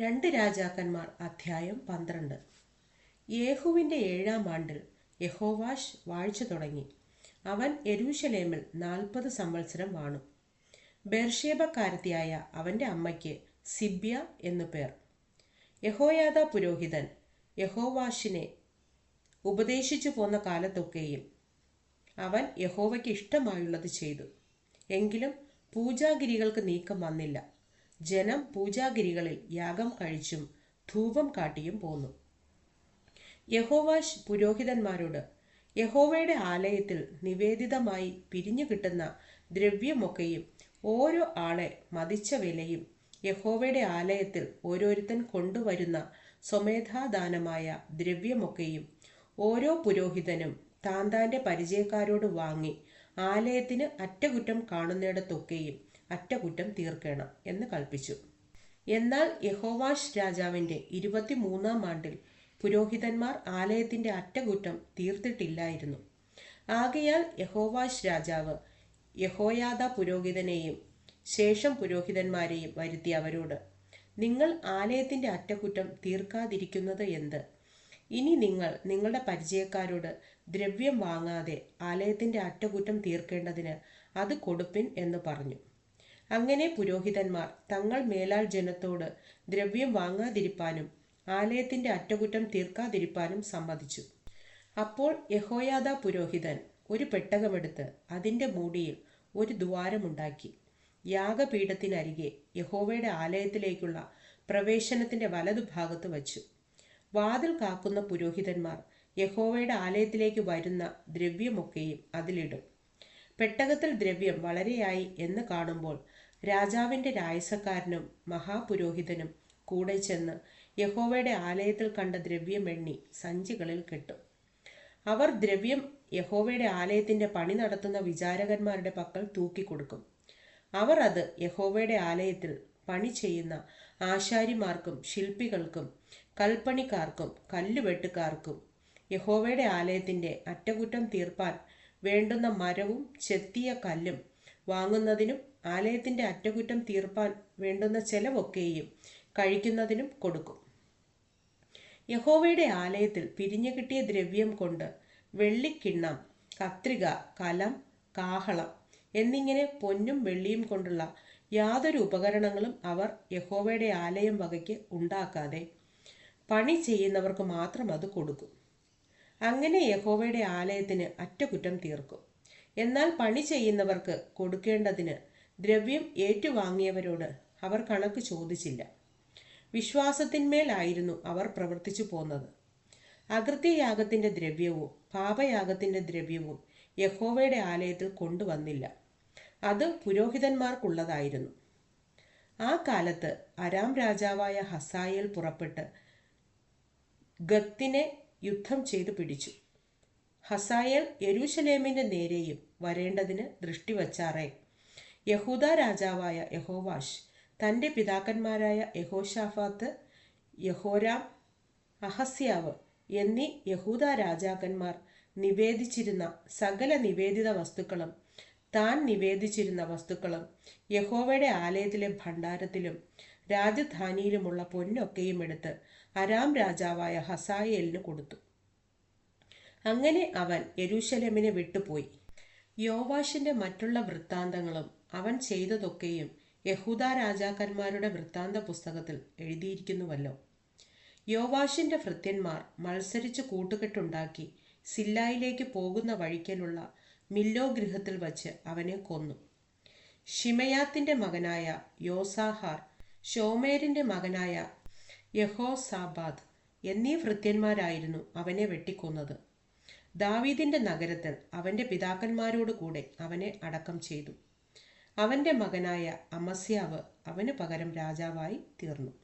രണ്ട് രാജാക്കന്മാർ അധ്യായം പന്ത്രണ്ട്. യേഹുവിന്റെ ഏഴാം ആണ്ടിൽ യഹോവാഷ് വാഴ്ച തുടങ്ങി. അവൻ എരൂശലേമിൽ നാൽപ്പത് സംവത്സരം വാണു. ബേർഷേബക്കാരത്തിയായ അവന്റെ അമ്മയ്ക്ക് സിബ്യ എന്നു പേർ. യഹോയാദ പുരോഹിതൻ യഹോവാഷിനെ ഉപദേശിച്ചു പോന്ന കാലത്തൊക്കെയും അവൻ യഹോവയ്ക്ക് ഇഷ്ടമായുള്ളത് ചെയ്തു. എങ്കിലും പൂജാഗിരികൾക്ക് നീക്കം വന്നില്ല. ജനം പൂജാഗിരികളിൽ യാഗം കഴിച്ചും ധൂപം കാട്ടിയും പോന്നു. യഹോവാഷ് പുരോഹിതന്മാരോട് യഹോവയുടെ ആലയത്തിൽ നിവേദിതമായി പിരിഞ്ഞു കിട്ടുന്ന ദ്രവ്യമൊക്കെയും ഓരോ ആളെ മതിച്ച വിലയും യഹോവയുടെ ആലയത്തിൽ ഓരോരുത്തൻ കൊണ്ടുവരുന്ന സ്വമേധാദാനമായ ദ്രവ്യമൊക്കെയും ഓരോ പുരോഹിതനും താന്താന്റെ പരിചയക്കാരോട് വാങ്ങി ആലയത്തിന് അറ്റകുറ്റം കാണുന്നിടത്തൊക്കെയും അറ്റകുറ്റം തീർക്കണം എന്ന് കൽപ്പിച്ചു. എന്നാൽ യഹോവാഷ് രാജാവിന്റെ ഇരുപത്തിമൂന്നാം ആണ്ടിൽ പുരോഹിതന്മാർ ആലയത്തിന്റെ അറ്റകുറ്റം തീർത്തിട്ടില്ലായിരുന്നു. ആകയാൽ യഹോവാഷ് രാജാവ് യഹോയാദ പുരോഹിതനെയും ശേഷം പുരോഹിതന്മാരെയും വരുത്തി അവരോട് നിങ്ങൾ ആലയത്തിന്റെ അറ്റകുറ്റം തീർക്കാതിരിക്കുന്നത് എന്ത്? ഇനി നിങ്ങൾ നിങ്ങളുടെ പരിചയക്കാരോട് ദ്രവ്യം വാങ്ങാതെ ആലയത്തിന്റെ അറ്റകുറ്റം തീർക്കേണ്ടതിന് അത് കൊടുപ്പിൻ എന്ന് പറഞ്ഞു. അങ്ങനെ പുരോഹിതന്മാർ തങ്ങൾ മേലാൽ ജനത്തോട് ദ്രവ്യം വാങ്ങാതിരിപ്പാനും ആലയത്തിന്റെ അറ്റകുറ്റം തീർക്കാതിരിപ്പാനും സമ്മതിച്ചു. അപ്പോൾ യഹോയാദ പുരോഹിതൻ ഒരു പെട്ടകമെടുത്ത് അതിന്റെ മൂടിയിൽ ഒരു ദ്വാരമുണ്ടാക്കി. യാഗപീഠത്തിനരികെ യഹോവയുടെ ആലയത്തിലേക്കുള്ള പ്രവേശനത്തിന്റെ വലതുഭാഗത്ത് വച്ചു. വാതിൽ കാക്കുന്ന പുരോഹിതന്മാർ യഹോവയുടെ ആലയത്തിലേക്ക് വരുന്ന ദ്രവ്യമൊക്കെയും അതിലിടും. പെട്ടകത്തിൽ ദ്രവ്യം വളരെയായി എന്ന് കാണുമ്പോൾ രാജാവിന്റെ രായസക്കാരനും മഹാപുരോഹിതനും കൂടെ ചെന്ന് യഹോവയുടെ ആലയത്തിൽ കണ്ട ദ്രവ്യം എണ്ണി സഞ്ചികളിൽ കെട്ടും. അവർ ദ്രവ്യം യഹോവയുടെ ആലയത്തിന്റെ പണി നടത്തുന്ന വിചാരകന്മാരുടെ പക്കൽ തൂക്കിക്കൊടുക്കും. അവർ അത് യഹോവയുടെ ആലയത്തിൽ പണി ചെയ്യുന്ന ആശാരിമാർക്കും ശില്പികൾക്കും കൽപ്പണിക്കാർക്കും കല്ലുവെട്ടുകാർക്കും യഹോവയുടെ ആലയത്തിന്റെ അറ്റകുറ്റം തീർപ്പാൻ വേണ്ടുന്ന മരവും ചെത്തിയ കല്ലും വാങ്ങുന്നതിനും ആലയത്തിന്റെ അറ്റകുറ്റം തീർപ്പാൻ വേണ്ടുന്ന ചെലവൊക്കെയും കഴിക്കുന്നതിനും കൊടുക്കും. യഹോവയുടെ ആലയത്തിൽ പിരിഞ്ഞു കിട്ടിയ ദ്രവ്യം കൊണ്ട് വെള്ളിക്കിണ്ണം കത്രിക കലം കാഹളം എന്നിങ്ങനെ പൊന്നും വെള്ളിയും കൊണ്ടുള്ള യാതൊരു ഉപകരണങ്ങളും അവർ യഹോവയുടെ ആലയം വകയ്ക്ക് ഉണ്ടാക്കാതെ പണി ചെയ്യുന്നവർക്ക് മാത്രം അത് കൊടുക്കും. അങ്ങനെ യഹോവയുടെ ആലയത്തിന് അറ്റകുറ്റം തീർക്കും. എന്നാൽ പണി ചെയ്യുന്നവർക്ക് കൊടുക്കേണ്ടതിന് ദ്രവ്യം ഏറ്റുവാങ്ങിയവരോട് അവർ കണക്ക് ചോദിച്ചില്ല. വിശ്വാസത്തിന്മേലായിരുന്നു അവർ പ്രവർത്തിച്ചു പോന്നത്. അകൃത്യയാഗത്തിന്റെ ദ്രവ്യവും പാപയാഗത്തിന്റെ ദ്രവ്യവും യഹോവയുടെ ആലയത്തിൽ കൊണ്ടുവന്നില്ല. അത് പുരോഹിതന്മാർക്കുള്ളതായിരുന്നു. ആ കാലത്ത് അരാം രാജാവായ ഹസായേൽ പുറപ്പെട്ട് ഗത്തിനെ യുദ്ധം ചെയ്തു പിടിച്ചു. ഹസായേൽ യെരൂശലേമിന്റെ നേരെയും വരേണ്ടതിന് ദൃഷ്ടി വച്ചാറേ. യഹൂദ രാജാവായ യഹോവാഷ് തന്റെ പിതാക്കന്മാരായ യഹോഷാഫാത്ത് യഹോരാം അഹസ്യാവ് എന്നീ യഹൂദ രാജാക്കന്മാർ നിവേദിച്ചിരുന്ന സകല നിവേദിത വസ്തുക്കളും താൻ നിവേദിച്ചിരുന്ന വസ്തുക്കളും യഹോവയുടെ ആലയത്തിലെ ഭണ്ഡാരത്തിലും രാജധാനിയിലുമുള്ള പൊന്നൊക്കെയും എടുത്ത് അരാം രാജാവായ ഹസായേലിന് കൊടുത്തു. അങ്ങനെ അവൻ യരൂശലമിനെ വിട്ടുപോയി. യോവാഷിന്റെ മറ്റുള്ള വൃത്താന്തങ്ങളും അവൻ ചെയ്തതൊക്കെയും യഹൂദ രാജാക്കന്മാരുടെ വൃത്താന്ത പുസ്തകത്തിൽ എഴുതിയിരിക്കുന്നുവല്ലോ. യോവാഷിന്റെ ഭൃത്യന്മാർ മത്സരിച്ച് കൂട്ടുകെട്ടുണ്ടാക്കി സില്ലായിലേക്ക് പോകുന്ന വഴിക്കലുള്ള മില്ലോ ഗൃഹത്തിൽ വച്ച് അവനെ കൊന്നു. ഷിമയാത്തിന്റെ മകനായ യോസാഹാർ ഷോമേരിന്റെ മകനായ യഹോസാബാദ് എന്നീ ഭൃത്യന്മാരായിരുന്നു അവനെ വെട്ടിക്കൊന്നത്. ദാവീദിന്റെ നഗരത്തിൽ അവന്റെ പിതാക്കന്മാരോട് കൂടെ അവനെ അടക്കം ചെയ്തു. അവന്റെ മകനായ അമസ്യാവ് അവന് പകരം രാജാവായി തീർന്നു.